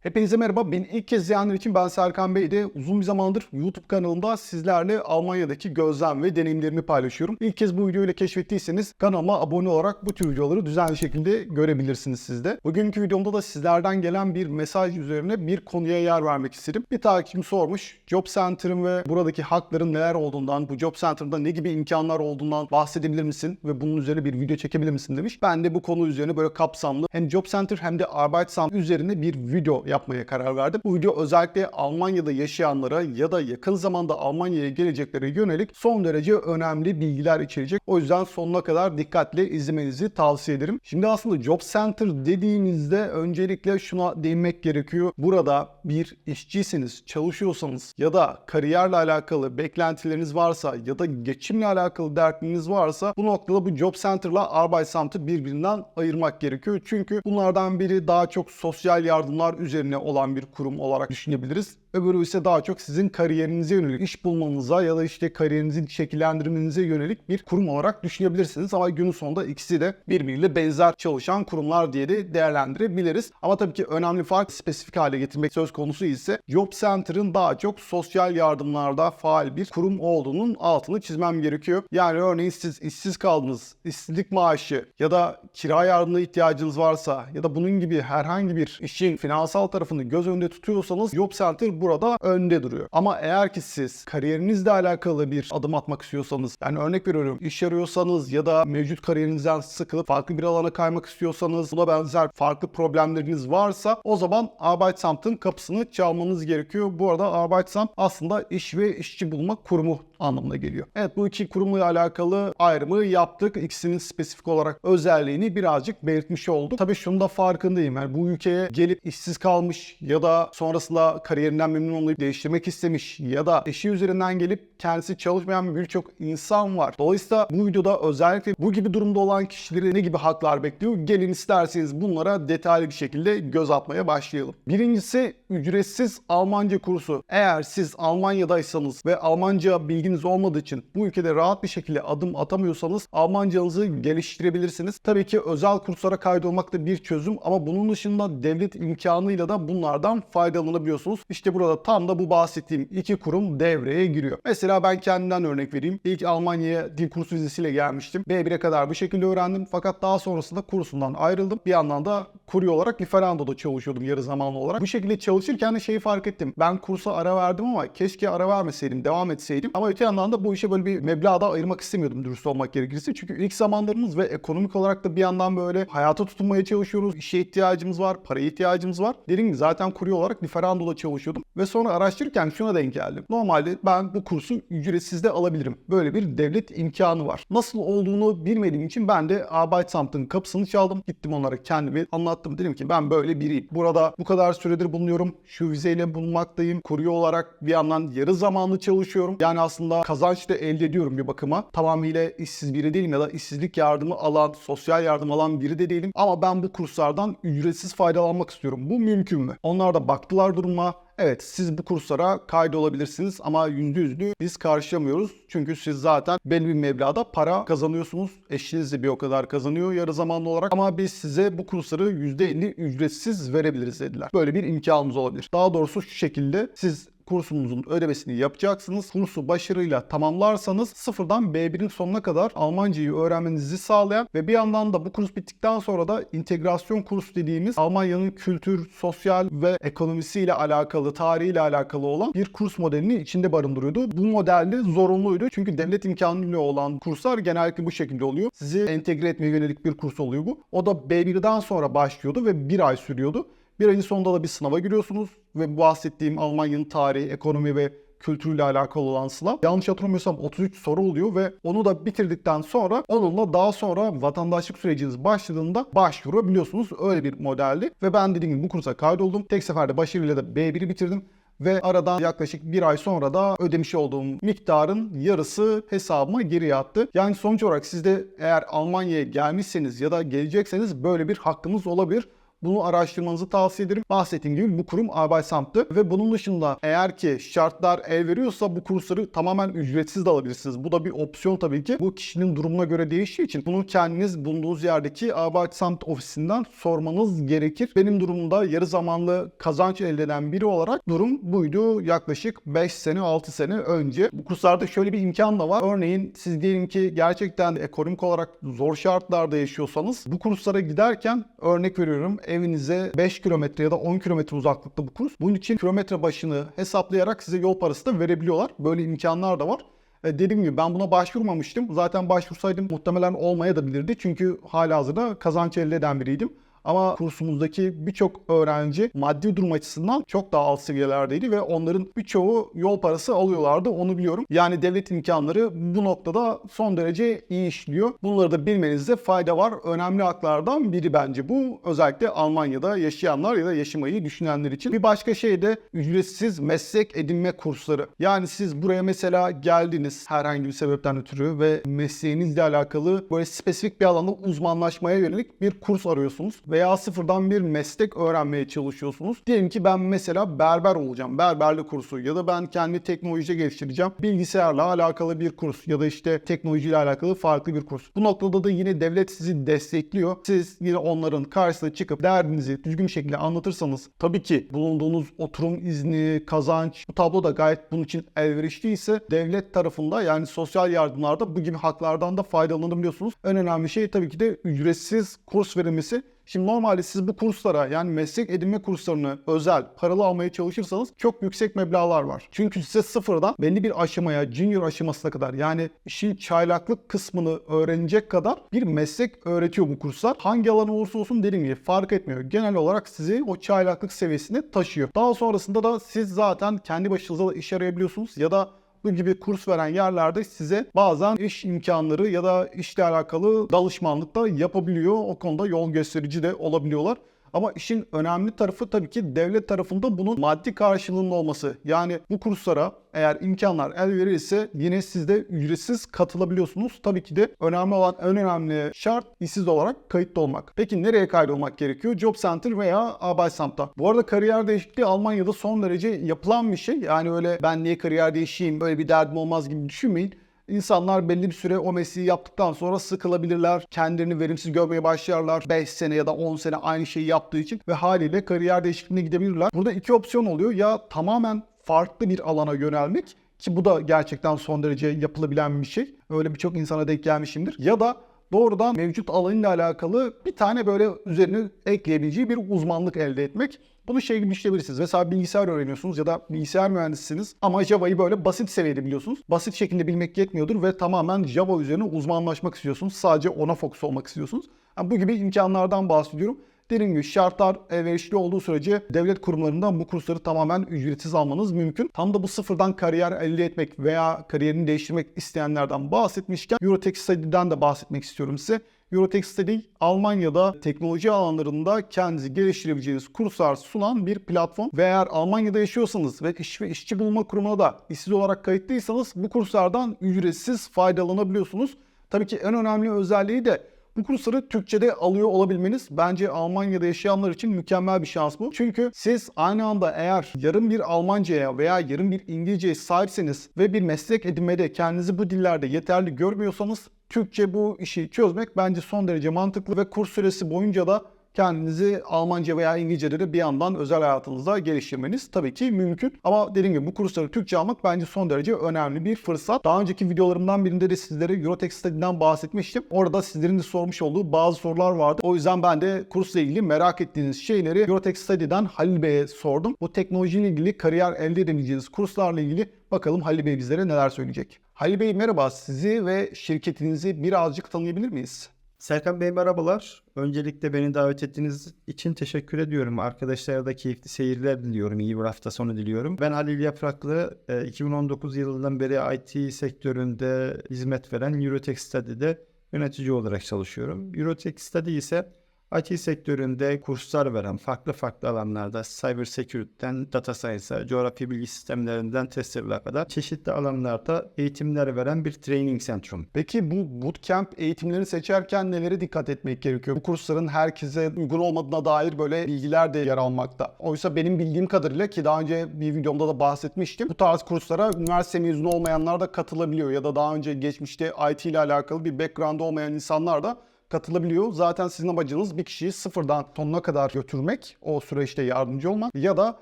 Hepinize merhaba. Beni ilk kez izleyenler için ben Serkan Bey de uzun bir zamandır YouTube kanalımda sizlerle Almanya'daki gözlem ve deneyimlerimi paylaşıyorum. İlk kez bu videoyu keşfettiyseniz kanalıma abone olarak bu tür videoları düzenli şekilde görebilirsiniz siz de. Bugünkü videomda da sizlerden gelen bir mesaj üzerine bir konuya yer vermek istedim. Bir takipçim sormuş. Job Center'ın ve buradaki hakların neler olduğundan, bu Job Center'da ne gibi imkanlar olduğundan bahsedebilir misin ve bunun üzerine bir video çekebilir misin demiş. Ben de bu konu üzerine böyle kapsamlı hem Job Center hem de Arbeitsamt üzerine bir video yapmaya karar verdim. Bu video özellikle Almanya'da yaşayanlara ya da yakın zamanda Almanya'ya geleceklere yönelik son derece önemli bilgiler içerecek. O yüzden sonuna kadar dikkatle izlemenizi tavsiye ederim. Şimdi aslında Job Center dediğimizde öncelikle şuna değinmek gerekiyor. Burada bir işçisiniz, çalışıyorsanız ya da kariyerle alakalı beklentileriniz varsa ya da geçimle alakalı dertleriniz varsa bu noktada bu Job Center'la Arbeitsamt'ı birbirinden ayırmak gerekiyor. Çünkü bunlardan biri daha çok sosyal yardımlar üzerine olan bir kurum olarak düşünebiliriz. Öbürü ise daha çok sizin kariyerinize yönelik, iş bulmanıza ya da işte kariyerinizin şekillendirmenize yönelik bir kurum olarak düşünebilirsiniz. Ama günün sonunda ikisi de birbiriyle benzer çalışan kurumlar diye de değerlendirebiliriz. Ama tabii ki önemli fark spesifik hale getirmek söz konusu ise Job Center'ın daha çok sosyal yardımlarda faal bir kurum olduğunun altını çizmem gerekiyor. Yani örneğin siz işsiz kaldınız, işsizlik maaşı ya da kira yardımına ihtiyacınız varsa ya da bunun gibi herhangi bir işin finansal tarafını göz önünde tutuyorsanız Job Center burada önde duruyor. Ama eğer ki siz kariyerinizle alakalı bir adım atmak istiyorsanız yani örnek veriyorum iş arıyorsanız ya da mevcut kariyerinizden sıkılıp farklı bir alana kaymak istiyorsanız buna benzer farklı problemleriniz varsa o zaman Arbeitsamt'ın kapısını çalmanız gerekiyor. Bu arada Arbeitsamt aslında iş ve işçi bulma kurumu anlamına geliyor. Evet bu iki kurumla alakalı ayrımı yaptık. İkisinin spesifik olarak özelliğini birazcık belirtmiş olduk. Tabii şunu da farkındayım. Yani bu ülkeye gelip işsiz kalmış ya da sonrasında kariyerinden memnun olmayıp değiştirmek istemiş ya da eşi üzerinden gelip kendisi çalışmayan birçok insan var. Dolayısıyla bu videoda özellikle bu gibi durumda olan kişileri ne gibi haklar bekliyor? Gelin isterseniz bunlara detaylı bir şekilde göz atmaya başlayalım. Birincisi ücretsiz Almanca kursu. Eğer siz Almanya'daysanız ve Almanca bilginiz olmadığı için bu ülkede rahat bir şekilde adım atamıyorsanız Almancanızı geliştirebilirsiniz. Tabii ki özel kurslara kaydolmak da bir çözüm ama bunun dışında devlet imkanıyla da bunlardan faydalanabiliyorsunuz. İşte burada tam da bu bahsettiğim iki kurum devreye giriyor. Mesela ben kendimden örnek vereyim. İlk Almanya'ya dil kursu vizesiyle gelmiştim. B1'e kadar bu şekilde öğrendim. Fakat daha sonrasında kursundan ayrıldım. Bir yandan da kurye olarak Lieferando'da çalışıyordum yarı zamanlı olarak. Bu şekilde çalışırken de şeyi fark ettim. Ben kursa ara verdim ama keşke ara vermeseydim, devam etseydim. Ama öte yandan da bu işe böyle bir meblağ da ayırmak istemiyordum dürüst olmak gerekirse. Çünkü ilk zamanlarımız ve ekonomik olarak da bir yandan böyle hayata tutunmaya çalışıyoruz. İşe ihtiyacımız var, paraya ihtiyacımız var. Dediğim gibi zaten kurye olarak Lieferando'da çalışıyordum. Ve sonra araştırırken şuna denk geldim. Normalde ben bu kursu ücretsiz de alabilirim. Böyle bir devlet imkanı var. Nasıl olduğunu bilmediğim için ben de Arbeitsamt'ın kapısını çaldım. Gittim onlara kendimi anlattım. Dedim ki ben böyle biriyim. Burada bu kadar süredir bulunuyorum. Şu vizeyle bulunmaktayım. Kurye olarak bir yandan yarı zamanlı çalışıyorum. Yani aslında kazanç da elde ediyorum bir bakıma. Tamamıyla işsiz biri değilim ya da işsizlik yardımı alan, sosyal yardım alan biri de değilim. Ama ben bu kurslardan ücretsiz faydalanmak istiyorum. Bu mümkün mü? Onlar da baktılar duruma. Evet siz bu kurslara kaydolabilirsiniz ama %100'lü biz karşılamıyoruz. Çünkü siz zaten belli bir meblağda para kazanıyorsunuz. Eşiniz de bir o kadar kazanıyor yarı zamanlı olarak. Ama biz size bu kursları %50 ücretsiz verebiliriz dediler. Böyle bir imkanımız olabilir. Daha doğrusu şu şekilde siz kursunuzun ödemesini yapacaksınız. Kursu başarıyla tamamlarsanız sıfırdan B1'in sonuna kadar Almancayı öğrenmenizi sağlayan ve bir yandan da bu kurs bittikten sonra da integrasyon kursu dediğimiz Almanya'nın kültür, sosyal ve ekonomisiyle alakalı, tarihiyle alakalı olan bir kurs modelini içinde barındırıyordu. Bu modelde zorunluydu. Çünkü devlet imkanıyla olan kurslar genellikle bu şekilde oluyor. Sizi entegre etmeye yönelik bir kurs oluyor bu. O da B1'den sonra başlıyordu ve bir ay sürüyordu. Bir ayın sonunda da bir sınava giriyorsunuz ve bu bahsettiğim Almanya'nın tarihi, ekonomi ve kültürüyle alakalı olan sınav. Yanlış hatırlamıyorsam 33 soru oluyor ve onu da bitirdikten sonra onunla daha sonra vatandaşlık süreciniz başladığında başvurabiliyorsunuz. Öyle bir modeldi ve ben dediğim gibi bu kursa kaydoldum. Tek seferde başarıyla da B1'i bitirdim ve aradan yaklaşık bir ay sonra da ödemiş olduğum miktarın yarısı hesabıma geri yattı. Yani sonuç olarak siz de eğer Almanya'ya gelmişseniz ya da gelecekseniz böyle bir hakkınız olabilir. Bunu araştırmanızı tavsiye ederim. Bahsettiğim gibi bu kurum Arbeitsamt'tı ve bunun dışında eğer ki şartlar el veriyorsa bu kursları tamamen ücretsiz de alabilirsiniz. Bu da bir opsiyon tabii ki. Bu kişinin durumuna göre değiştiği için bunu kendiniz bulunduğunuz yerdeki Arbeitsamt ofisinden sormanız gerekir. Benim durumumda yarı zamanlı kazanç elde eden biri olarak durum buydu. Yaklaşık 5 sene 6 sene önce. Bu kurslarda şöyle bir imkan da var. Örneğin siz diyelim ki gerçekten ekonomik olarak zor şartlarda yaşıyorsanız bu kurslara giderken örnek veriyorum evinize 5 kilometre ya da 10 kilometre uzaklıkta bu kurs. Bunun için kilometre başını hesaplayarak size yol parası da verebiliyorlar. Böyle imkanlar da var. E, dediğim gibi ben buna başvurmamıştım. Zaten başvursaydım muhtemelen olmaya da bilirdi. Çünkü hala hazırda kazanç elde eden biriydim. Ama kursumuzdaki birçok öğrenci maddi durum açısından çok daha alt seviyelerdeydi ve onların birçoğu yol parası alıyorlardı onu biliyorum. Yani devlet imkanları bu noktada son derece iyi işliyor. Bunları da bilmenizde fayda var. Önemli haklardan biri bence bu. Özellikle Almanya'da yaşayanlar ya da yaşamayı düşünenler için. Bir başka şey de ücretsiz meslek edinme kursları. Yani siz buraya mesela geldiniz herhangi bir sebepten ötürü ve mesleğinizle alakalı böyle spesifik bir alanda uzmanlaşmaya yönelik bir kurs arıyorsunuz veya sıfırdan bir meslek öğrenmeye çalışıyorsunuz. Diyelim ki ben mesela berber olacağım. Berberlik kursu ya da ben kendi teknoloji geliştireceğim. Bilgisayarla alakalı bir kurs ya da işte teknolojiyle alakalı farklı bir kurs. Bu noktada da yine devlet sizi destekliyor. Siz yine onların karşısına çıkıp derdinizi düzgün şekilde anlatırsanız tabii ki bulunduğunuz oturum izni, kazanç bu tablo da gayet bunun için elverişliyse devlet tarafında yani sosyal yardımlarda bu gibi haklardan da faydalanabiliyorsunuz. En önemli şey tabii ki de ücretsiz kurs verilmesi. Şimdi normalde siz bu kurslara yani meslek edinme kurslarını özel paralı almaya çalışırsanız çok yüksek meblağlar var. Çünkü size sıfırdan belli bir aşamaya, junior aşamasına kadar yani işin çaylaklık kısmını öğrenecek kadar bir meslek öğretiyor bu kurslar. Hangi alan olursa olsun dediğim gibi fark etmiyor. Genel olarak sizi o çaylaklık seviyesine taşıyor. Daha sonrasında da siz zaten kendi başınıza da iş arayabiliyorsunuz ya da bu gibi kurs veren yerlerde size bazen iş imkanları ya da işle alakalı danışmanlık da yapabiliyor. O konuda yol gösterici de olabiliyorlar. Ama işin önemli tarafı tabii ki devlet tarafında bunun maddi karşılığının olması. Yani bu kurslara eğer imkanlar el verirse yine siz de ücretsiz katılabiliyorsunuz. Tabii ki de önemli olan en önemli şart işsiz olarak kayıtlı olmak. Peki nereye kaydolmak gerekiyor? Job Center veya Arbeitsamt'ta. Bu arada kariyer değişikliği Almanya'da son derece yapılan bir şey. Yani öyle ben niye kariyer değişeyim böyle bir derdim olmaz gibi düşünmeyin. İnsanlar belli bir süre o mesleği yaptıktan sonra sıkılabilirler. Kendilerini verimsiz görmeye başlarlar. 5 sene ya da 10 sene aynı şeyi yaptığı için ve haliyle kariyer değişikliğine gidebilirler. Burada iki opsiyon oluyor. Ya tamamen farklı bir alana yönelmek ki bu da gerçekten son derece yapılabilen bir şey. Öyle birçok insana denk gelmişimdir. Ya da doğrudan mevcut alanıyla alakalı bir tane böyle üzerine ekleyebileceği bir uzmanlık elde etmek. Bunu şey gibi işleyebilirsiniz. Mesela bilgisayar öğreniyorsunuz ya da bilgisayar mühendisisiniz ama Java'yı böyle basit seviyede biliyorsunuz. Basit şekilde bilmek yetmiyordur ve tamamen Java üzerine uzmanlaşmak istiyorsunuz. Sadece ona fokus olmak istiyorsunuz. Yani bu gibi imkanlardan bahsediyorum. Dediğim gibi şartlar elverişli olduğu sürece devlet kurumlarından bu kursları tamamen ücretsiz almanız mümkün. Tam da bu sıfırdan kariyer elde etmek veya kariyerini değiştirmek isteyenlerden bahsetmişken Eurotech Study'den de bahsetmek istiyorum size. Eurotech Study Almanya'da teknoloji alanlarında kendinizi geliştirebileceğiniz kurslar sunan bir platform. Ve eğer Almanya'da yaşıyorsanız ve iş ve işçi bulma kurumuna da işsiz olarak kayıtlıysanız bu kurslardan ücretsiz faydalanabiliyorsunuz. Tabii ki en önemli özelliği de bu kursları Türkçe'de alıyor olabilmeniz bence Almanya'da yaşayanlar için mükemmel bir şans bu. Çünkü siz aynı anda eğer yarım bir Almanca'ya veya yarım bir İngilizceye sahipseniz ve bir meslek edinmede kendinizi bu dillerde yeterli görmüyorsanız Türkçe bu işi çözmek bence son derece mantıklı ve kurs süresi boyunca da kendinizi Almanca veya İngilizce'de de bir yandan özel hayatınızda geliştirmeniz tabii ki mümkün. Ama dediğim gibi bu kursları Türkçe almak bence son derece önemli bir fırsat. Daha önceki videolarımdan birinde de sizlere Eurotech Study'den bahsetmiştim. Orada sizlerin de sormuş olduğu bazı sorular vardı. O yüzden ben de kursla ilgili merak ettiğiniz şeyleri Eurotech Study'den Halil Bey'e sordum. Bu teknolojiyle ilgili kariyer elde edebileceğiniz kurslarla ilgili bakalım Halil Bey bizlere neler söyleyecek. Halil Bey merhaba sizi ve şirketinizi birazcık tanıyabilir miyiz? Serkan Bey merhabalar. Öncelikle beni davet ettiğiniz için teşekkür ediyorum. Arkadaşlara da keyifli seyirler diliyorum. İyi bir hafta sonu diliyorum. Ben Halil Yapraklı. e, 2019 yılından beri IT sektöründe hizmet veren Eurotech Study'de yönetici olarak çalışıyorum. Eurotech Study ise IT sektöründe kurslar veren farklı farklı alanlarda cyber security'den data science'a, coğrafi bilgi sistemlerinden testerlara kadar çeşitli alanlarda eğitimler veren bir training centrum. Peki bu bootcamp eğitimlerini seçerken nelere dikkat etmek gerekiyor? Bu kursların herkese uygun olmadığına dair böyle bilgiler de yer almakta. Oysa benim bildiğim kadarıyla ki daha önce bir videomda da bahsetmiştim. Bu tarz kurslara üniversite mezunu olmayanlar da katılabiliyor ya da daha önce geçmişte IT ile alakalı bir background olmayan insanlar da katılabiliyor. Zaten sizin amacınız bir kişiyi sıfırdan sonuna kadar götürmek, o süreçte yardımcı olmak ya da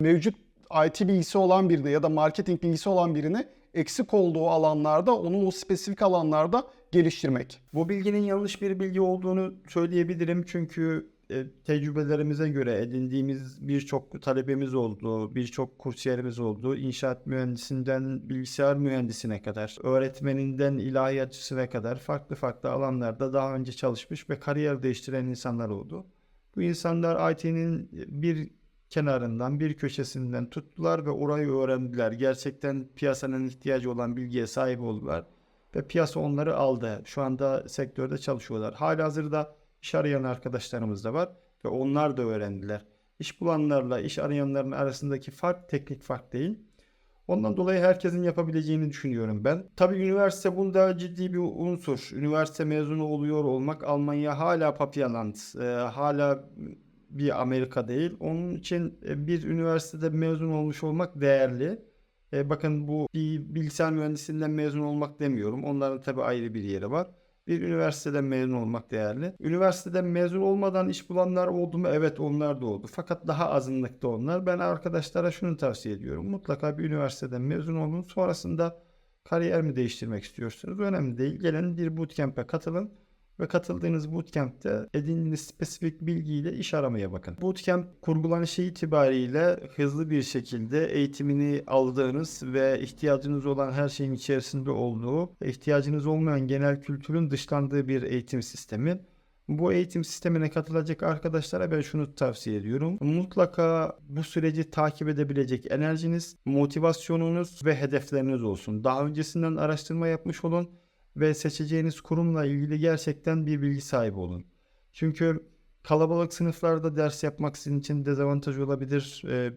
mevcut IT bilgisi olan birini ya da marketing bilgisi olan birini eksik olduğu alanlarda onu o spesifik alanlarda geliştirmek. Bu bilginin yanlış bir bilgi olduğunu söyleyebilirim çünkü e, tecrübelerimize göre edindiğimiz birçok talebemiz oldu, birçok kursiyerimiz oldu. İnşaat mühendisinden bilgisayar mühendisine kadar, öğretmeninden ilahiyatçısına kadar farklı farklı alanlarda daha önce çalışmış ve kariyer değiştiren insanlar oldu. Bu insanlar IT'nin bir kenarından, bir köşesinden tuttular ve orayı öğrendiler. Gerçekten piyasanın ihtiyacı olan bilgiye sahip oldular ve piyasa onları aldı. Şu anda sektörde çalışıyorlar. Halihazırda iş arayan arkadaşlarımız da var ve onlar da öğrendiler. İş bulanlarla iş arayanların arasındaki fark teknik fark değil. Ondan dolayı herkesin yapabileceğini düşünüyorum ben. Tabii üniversite bunda ciddi bir unsur. Üniversite mezunu oluyor olmak Almanya hala Papyaland, e, hala bir Amerika değil. Onun için e, bir üniversitede mezun olmuş olmak değerli. E, bakın bu bir bilgisayar mühendisliğinden mezun olmak demiyorum. Onların tabii ayrı bir yeri var. Bir üniversiteden mezun olmak değerli. Üniversiteden mezun olmadan iş bulanlar oldu mu? Evet onlar da oldu. Fakat daha azınlıkta onlar. Ben arkadaşlara şunu tavsiye ediyorum. Mutlaka bir üniversiteden mezun olun. Sonrasında kariyer mi değiştirmek istiyorsunuz? Önemli değil. Gelin bir bootcamp'e katılın ve katıldığınız bootcamp'te edindiğiniz spesifik bilgiyle iş aramaya bakın. Bootcamp kurgulanışı itibariyle hızlı bir şekilde eğitimini aldığınız ve ihtiyacınız olan her şeyin içerisinde olduğu, ihtiyacınız olmayan genel kültürün dışlandığı bir eğitim sistemi. Bu eğitim sistemine katılacak arkadaşlara ben şunu tavsiye ediyorum. Mutlaka bu süreci takip edebilecek enerjiniz, motivasyonunuz ve hedefleriniz olsun. Daha öncesinden araştırma yapmış olun ve seçeceğiniz kurumla ilgili gerçekten bir bilgi sahibi olun. Çünkü kalabalık sınıflarda ders yapmak sizin için dezavantaj olabilir. Ee,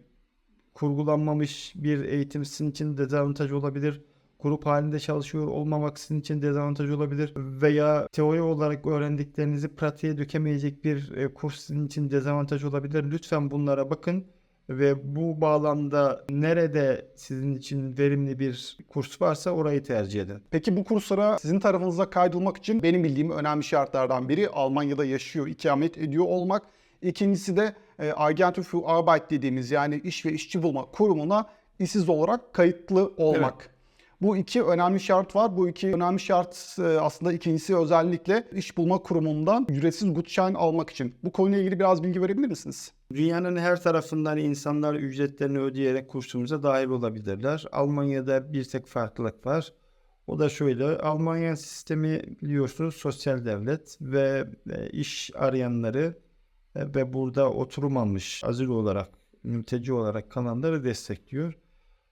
kurgulanmamış bir eğitim sizin için dezavantaj olabilir. Grup halinde çalışıyor olmamak sizin için dezavantaj olabilir. Veya teori olarak öğrendiklerinizi pratiğe dökemeyecek bir e, kurs sizin için dezavantaj olabilir. Lütfen bunlara bakın ve bu bağlamda nerede sizin için verimli bir kurs varsa orayı tercih edin. Peki bu kurslara sizin tarafınıza kaydolmak için benim bildiğim önemli şartlardan biri Almanya'da yaşıyor, ikamet ediyor olmak. İkincisi de e, Agentur für Arbeit dediğimiz yani iş ve işçi bulma kurumuna işsiz olarak kayıtlı olmak. Bu iki önemli şart var. Bu iki önemli şart e, aslında ikincisi özellikle iş bulma kurumundan ücretsiz Gutschein almak için. Bu konuyla ilgili biraz bilgi verebilir misiniz? Dünyanın her tarafından insanlar ücretlerini ödeyerek kursumuza dahil olabilirler. Almanya'da bir tek farklılık var. O da şöyle, Almanya sistemi biliyorsunuz sosyal devlet ve e, iş arayanları e, ve burada oturum almış azil olarak, mülteci olarak kalanları destekliyor.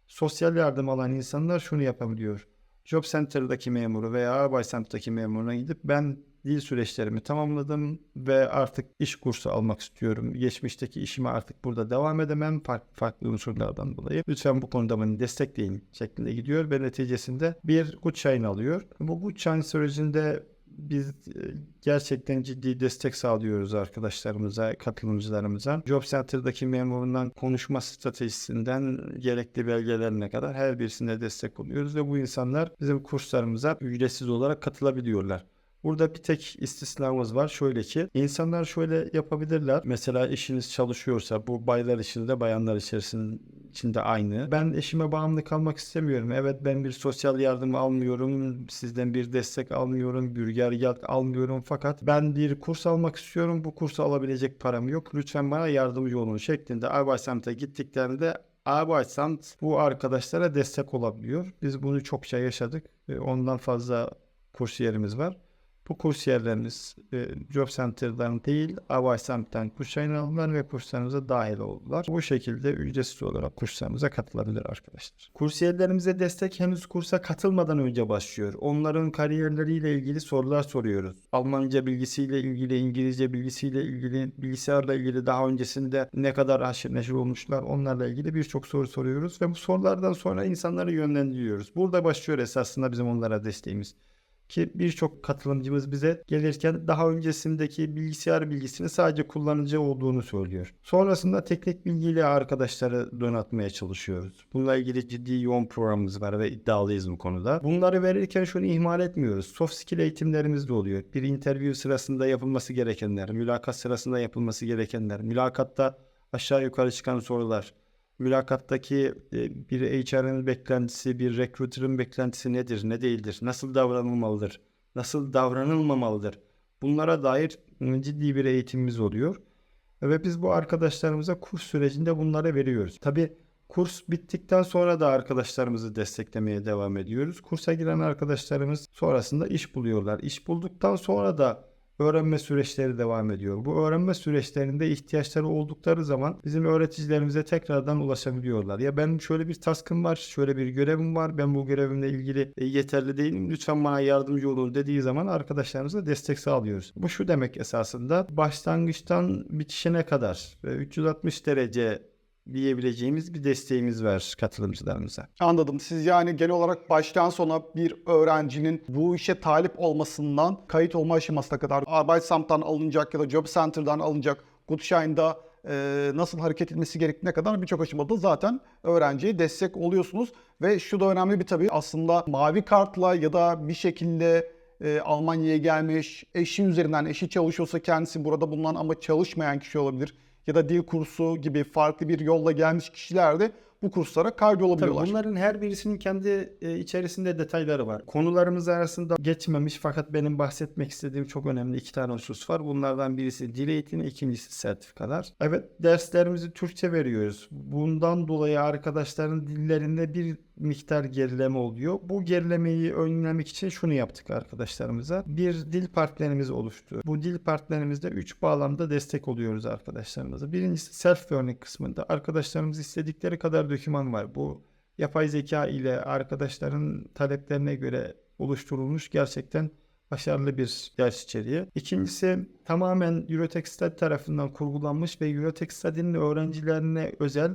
Sosyal yardım alan insanlar şunu yapabiliyor. Job Center'daki memuru veya Arbeitsamt'taki memuruna gidip ben dil süreçlerimi tamamladım ve artık iş kursu almak istiyorum. Geçmişteki işime artık burada devam edemem farklı, farklı unsurlardan dolayı. Lütfen bu konuda beni destekleyin şeklinde gidiyor ve neticesinde bir Gutschein alıyor. Bu Gutschein sürecinde biz e, gerçekten ciddi destek sağlıyoruz arkadaşlarımıza, katılımcılarımıza. Job Center'daki memurundan konuşma stratejisinden gerekli belgelerine kadar her birisine destek oluyoruz ve bu insanlar bizim kurslarımıza ücretsiz olarak katılabiliyorlar. Burada bir tek istisnamız var. Şöyle ki insanlar şöyle yapabilirler. Mesela eşiniz çalışıyorsa bu baylar içinde bayanlar içerisinde içinde aynı. Ben eşime bağımlı kalmak istemiyorum. Evet ben bir sosyal yardım almıyorum. Sizden bir destek almıyorum. Bürgeriyat almıyorum. Fakat ben bir kurs almak istiyorum. Bu kursu alabilecek param yok. Lütfen bana yardımcı olun şeklinde Arbeitsamt'a gittiklerinde Arbeitsamt bu arkadaşlara destek olabiliyor. Biz bunu çokça yaşadık. Ondan fazla kursiyerimiz var. Bu kursiyerlerimiz e, Job Center'dan değil, Avaysant'tan kurs yayın aldılar ve kurslarımıza dahil oldular. Bu şekilde ücretsiz olarak kurslarımıza katılabilir arkadaşlar. Kursiyerlerimize destek henüz kursa katılmadan önce başlıyor. Onların kariyerleriyle ilgili sorular soruyoruz. Almanca bilgisiyle ilgili, İngilizce bilgisiyle ilgili, bilgisayarla ilgili daha öncesinde ne kadar haşır neşir olmuşlar onlarla ilgili birçok soru soruyoruz ve bu sorulardan sonra insanları yönlendiriyoruz. Burada başlıyor esasında bizim onlara desteğimiz ki birçok katılımcımız bize gelirken daha öncesindeki bilgisayar bilgisini sadece kullanıcı olduğunu söylüyor. Sonrasında teknik bilgiyle arkadaşları donatmaya çalışıyoruz. Bununla ilgili ciddi yoğun programımız var ve iddialıyız bu konuda. Bunları verirken şunu ihmal etmiyoruz. Soft skill eğitimlerimiz de oluyor. Bir interview sırasında yapılması gerekenler, mülakat sırasında yapılması gerekenler, mülakatta aşağı yukarı çıkan sorular, mülakattaki e, bir HR'ın beklentisi, bir recruiter'ın beklentisi nedir, ne değildir, nasıl davranılmalıdır, nasıl davranılmamalıdır. Bunlara dair e, ciddi bir eğitimimiz oluyor. Ve biz bu arkadaşlarımıza kurs sürecinde bunları veriyoruz. Tabi kurs bittikten sonra da arkadaşlarımızı desteklemeye devam ediyoruz. Kursa giren arkadaşlarımız sonrasında iş buluyorlar. İş bulduktan sonra da öğrenme süreçleri devam ediyor. Bu öğrenme süreçlerinde ihtiyaçları oldukları zaman bizim öğreticilerimize tekrardan ulaşabiliyorlar. Ya benim şöyle bir taskım var, şöyle bir görevim var, ben bu görevimle ilgili e, yeterli değilim, lütfen bana yardımcı olun dediği zaman arkadaşlarımıza destek sağlıyoruz. Bu şu demek esasında başlangıçtan bitişine kadar e, 360 derece diyebileceğimiz bir desteğimiz var katılımcılarımıza. Anladım. Siz yani genel olarak baştan sona bir öğrencinin bu işe talip olmasından kayıt olma aşamasına kadar Arbeitsamt'tan alınacak ya da Job Center'dan alınacak Gutshine'da e, nasıl hareket etmesi gerektiğine kadar birçok aşamada zaten öğrenciye destek oluyorsunuz. Ve şu da önemli bir tabii aslında mavi kartla ya da bir şekilde e, Almanya'ya gelmiş, eşi üzerinden, eşi çalışıyorsa kendisi burada bulunan ama çalışmayan kişi olabilir. Ya da dil kursu gibi farklı bir yolla gelmiş kişiler de bu kurslara Tabii kaydolabiliyorlar. bunların her birisinin kendi e, içerisinde detayları var. Konularımız arasında geçmemiş fakat benim bahsetmek istediğim çok önemli iki tane husus var. Bunlardan birisi dil eğitimi, ikincisi sertifikalar. Evet derslerimizi Türkçe veriyoruz. Bundan dolayı arkadaşların dillerinde bir miktar gerileme oluyor. Bu gerilemeyi önlemek için şunu yaptık arkadaşlarımıza. Bir dil partnerimiz oluştu. Bu dil partnerimizde 3 bağlamda destek oluyoruz arkadaşlarımıza. Birincisi self-learning kısmında arkadaşlarımız istedikleri kadar doküman var. Bu yapay zeka ile arkadaşların taleplerine göre oluşturulmuş gerçekten başarılı bir ders içeriği. İkincisi tamamen Eurotech Study tarafından kurgulanmış ve Eurotech Study'nin öğrencilerine özel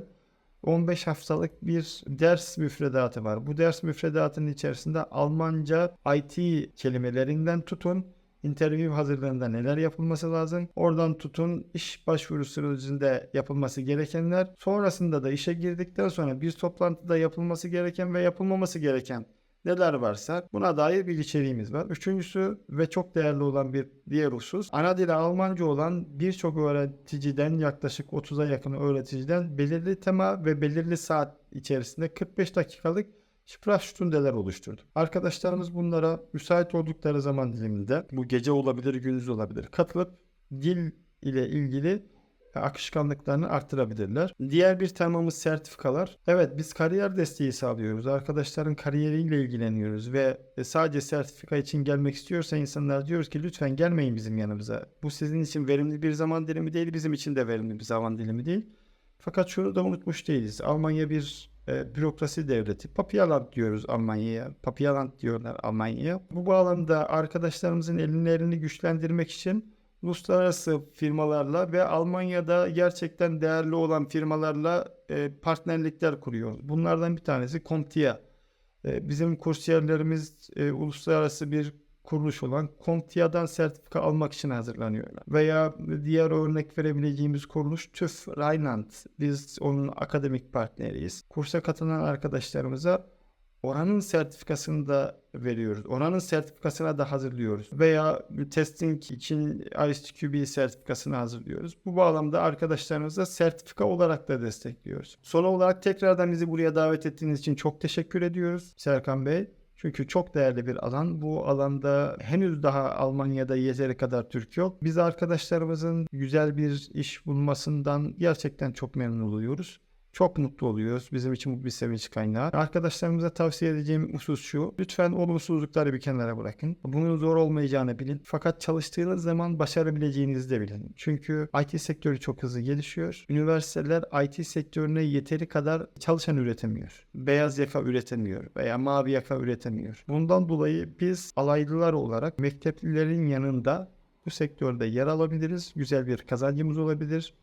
15 haftalık bir ders müfredatı var. Bu ders müfredatının içerisinde Almanca IT kelimelerinden tutun interview hazırlığında neler yapılması lazım. Oradan tutun iş başvuru sürecinde yapılması gerekenler. Sonrasında da işe girdikten sonra bir toplantıda yapılması gereken ve yapılmaması gereken neler varsa buna dair bir içeriğimiz var. Üçüncüsü ve çok değerli olan bir diğer husus ana dili Almanca olan birçok öğreticiden yaklaşık 30'a yakın öğreticiden belirli tema ve belirli saat içerisinde 45 dakikalık Sprachstundeler oluşturduk. Arkadaşlarımız bunlara müsait oldukları zaman diliminde bu gece olabilir, gündüz olabilir katılıp dil ile ilgili akışkanlıklarını arttırabilirler. Diğer bir temamız sertifikalar. Evet biz kariyer desteği sağlıyoruz. Arkadaşların kariyeriyle ilgileniyoruz ve sadece sertifika için gelmek istiyorsa insanlar diyoruz ki lütfen gelmeyin bizim yanımıza. Bu sizin için verimli bir zaman dilimi değil, bizim için de verimli bir zaman dilimi değil. Fakat şunu da unutmuş değiliz. Almanya bir e, bürokrasi devleti. Papiyaland diyoruz Almanya'ya. Papiyaland diyorlar Almanya'ya. Bu bağlamda arkadaşlarımızın ellerini güçlendirmek için uluslararası firmalarla ve Almanya'da gerçekten değerli olan firmalarla e, partnerlikler kuruyoruz. Bunlardan bir tanesi Comptia. E, bizim kursiyerlerimiz e, uluslararası bir kuruluş olan Comptia'dan sertifika almak için hazırlanıyorlar. Veya diğer örnek verebileceğimiz kuruluş TÜV Rheinland. Biz onun akademik partneriyiz. Kursa katılan arkadaşlarımıza oranın sertifikasını da veriyoruz. Oranın sertifikasına da hazırlıyoruz. Veya testing için ISTQB sertifikasını hazırlıyoruz. Bu bağlamda arkadaşlarımıza sertifika olarak da destekliyoruz. Son olarak tekrardan bizi buraya davet ettiğiniz için çok teşekkür ediyoruz Serkan Bey. Çünkü çok değerli bir alan. Bu alanda henüz daha Almanya'da yeteri kadar Türk yok. Biz arkadaşlarımızın güzel bir iş bulmasından gerçekten çok memnun oluyoruz. Çok mutlu oluyoruz. Bizim için bu bir sevinç kaynağı. Arkadaşlarımıza tavsiye edeceğim husus şu. Lütfen olumsuzlukları bir kenara bırakın. Bunun zor olmayacağını bilin. Fakat çalıştığınız zaman başarabileceğinizi de bilin. Çünkü IT sektörü çok hızlı gelişiyor. Üniversiteler IT sektörüne yeteri kadar çalışan üretemiyor. Beyaz yaka üretemiyor veya mavi yaka üretemiyor. Bundan dolayı biz alaylılar olarak mekteplilerin yanında bu sektörde yer alabiliriz. Güzel bir kazancımız olabilir.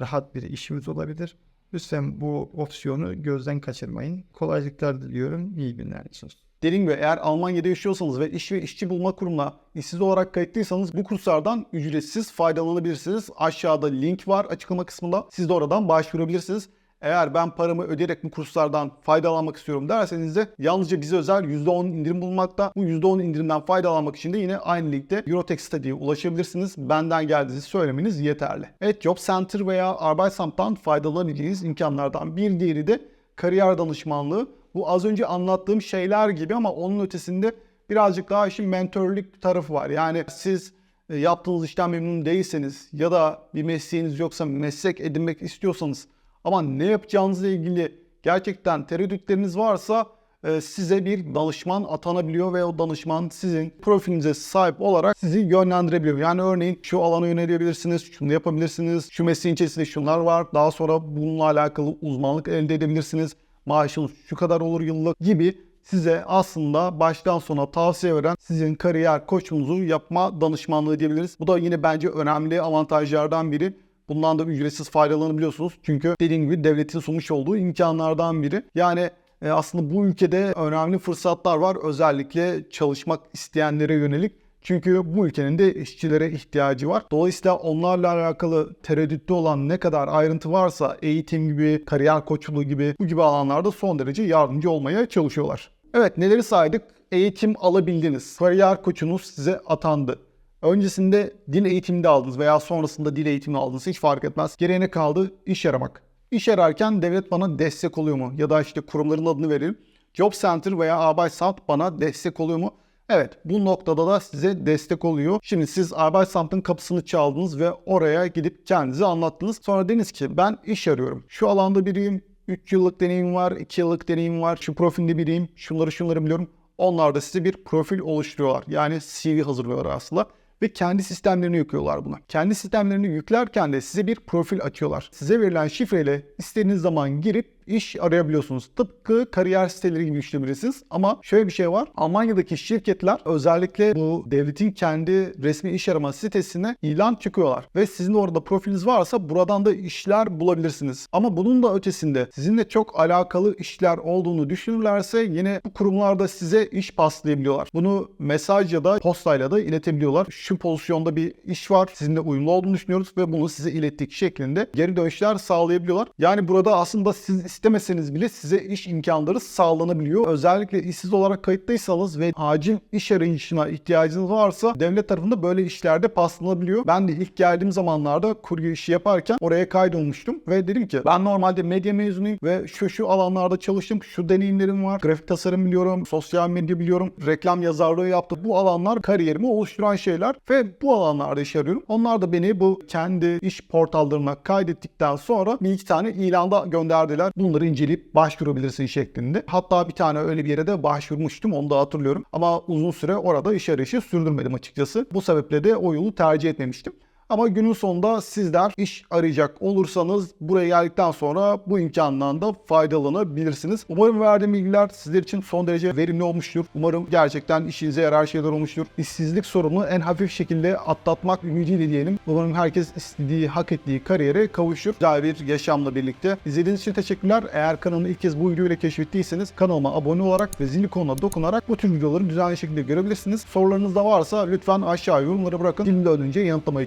Rahat bir işimiz olabilir. Lütfen bu opsiyonu gözden kaçırmayın. Kolaylıklar diliyorum. İyi günler için. Dediğim gibi eğer Almanya'da yaşıyorsanız ve iş ve işçi bulma kurumuna işsiz olarak kayıtlıysanız bu kurslardan ücretsiz faydalanabilirsiniz. Aşağıda link var açıklama kısmında. Siz de oradan başvurabilirsiniz. Eğer ben paramı ödeyerek bu kurslardan faydalanmak istiyorum derseniz de yalnızca bize özel %10 indirim bulunmakta. Bu %10 indirimden faydalanmak için de yine aynı linkte Eurotech Study'ye ulaşabilirsiniz. Benden geldiğinizi söylemeniz yeterli. Evet Job Center veya Arbeitsamt'tan faydalanabileceğiniz imkanlardan bir diğeri de kariyer danışmanlığı. Bu az önce anlattığım şeyler gibi ama onun ötesinde birazcık daha işin mentörlük tarafı var. Yani siz e, yaptığınız işten memnun değilseniz ya da bir mesleğiniz yoksa meslek edinmek istiyorsanız ama ne yapacağınızla ilgili gerçekten tereddütleriniz varsa e, size bir danışman atanabiliyor ve o danışman sizin profilinize sahip olarak sizi yönlendirebiliyor. Yani örneğin şu alana yönelebilirsiniz, şunu yapabilirsiniz, şu mesleğin içerisinde şunlar var. Daha sonra bununla alakalı uzmanlık elde edebilirsiniz. Maaşınız şu kadar olur yıllık gibi size aslında baştan sona tavsiye veren sizin kariyer koçunuzu yapma danışmanlığı diyebiliriz. Bu da yine bence önemli avantajlardan biri. Bundan da ücretsiz faydalanabiliyorsunuz. Çünkü dediğim gibi devletin sunmuş olduğu imkanlardan biri. Yani e, aslında bu ülkede önemli fırsatlar var. Özellikle çalışmak isteyenlere yönelik. Çünkü bu ülkenin de işçilere ihtiyacı var. Dolayısıyla onlarla alakalı tereddütlü olan ne kadar ayrıntı varsa eğitim gibi, kariyer koçluğu gibi bu gibi alanlarda son derece yardımcı olmaya çalışıyorlar. Evet neleri saydık? Eğitim alabildiniz. Kariyer koçunuz size atandı. Öncesinde dil eğitiminde aldınız veya sonrasında dil eğitimi aldınız hiç fark etmez. Geriye ne kaldı? İş aramak. İş ararken devlet bana destek oluyor mu? Ya da işte kurumların adını verelim. Job Center veya Arbeitsamt bana destek oluyor mu? Evet bu noktada da size destek oluyor. Şimdi siz Arbeitsamt'ın kapısını çaldınız ve oraya gidip kendinizi anlattınız. Sonra dediniz ki ben iş arıyorum. Şu alanda biriyim. 3 yıllık deneyim var, 2 yıllık deneyim var. Şu profilde biriyim. Şunları şunları biliyorum. Onlar da size bir profil oluşturuyorlar. Yani CV hazırlıyorlar aslında ve kendi sistemlerini yüklüyorlar buna. Kendi sistemlerini yüklerken de size bir profil açıyorlar. Size verilen şifreyle istediğiniz zaman girip iş arayabiliyorsunuz. Tıpkı kariyer siteleri gibi işleyebilirsiniz. Ama şöyle bir şey var. Almanya'daki şirketler özellikle bu devletin kendi resmi iş arama sitesine ilan çıkıyorlar. Ve sizin orada profiliniz varsa buradan da işler bulabilirsiniz. Ama bunun da ötesinde sizinle çok alakalı işler olduğunu düşünürlerse yine bu kurumlarda size iş paslayabiliyorlar. Bunu mesaj ya da postayla da iletebiliyorlar. Şu pozisyonda bir iş var. Sizinle uyumlu olduğunu düşünüyoruz ve bunu size ilettik şeklinde geri dönüşler sağlayabiliyorlar. Yani burada aslında siz istemeseniz bile size iş imkanları sağlanabiliyor. Özellikle işsiz olarak kayıtlıysanız ve acil iş arayışına ihtiyacınız varsa devlet tarafında böyle işlerde paslanabiliyor. Ben de ilk geldiğim zamanlarda kurye işi yaparken oraya kaydolmuştum ve dedim ki ben normalde medya mezunuyum ve şu şu alanlarda çalıştım. Şu deneyimlerim var. Grafik tasarım biliyorum, sosyal medya biliyorum, reklam yazarlığı yaptım. Bu alanlar kariyerimi oluşturan şeyler ve bu alanlarda iş arıyorum. Onlar da beni bu kendi iş portallarına kaydettikten sonra bir iki tane ilanda gönderdiler. Bunları inceleyip başvurabilirsin şeklinde. Hatta bir tane öyle bir yere de başvurmuştum onu da hatırlıyorum. Ama uzun süre orada iş arayışı sürdürmedim açıkçası. Bu sebeple de o yolu tercih etmemiştim. Ama günün sonunda sizler iş arayacak olursanız buraya geldikten sonra bu imkandan da faydalanabilirsiniz. Umarım verdiğim bilgiler sizler için son derece verimli olmuştur. Umarım gerçekten işinize yarar şeyler olmuştur. İşsizlik sorununu en hafif şekilde atlatmak ümidiyle diyelim. Umarım herkes istediği, hak ettiği kariyere kavuşur. Güzel bir yaşamla birlikte. İzlediğiniz için teşekkürler. Eğer kanalımı ilk kez bu videoyla keşfettiyseniz kanalıma abone olarak ve zil ikonuna dokunarak bu tür videoları düzenli şekilde görebilirsiniz. Sorularınız da varsa lütfen aşağı yorumlara bırakın. Dilimde önce yanıtlamaya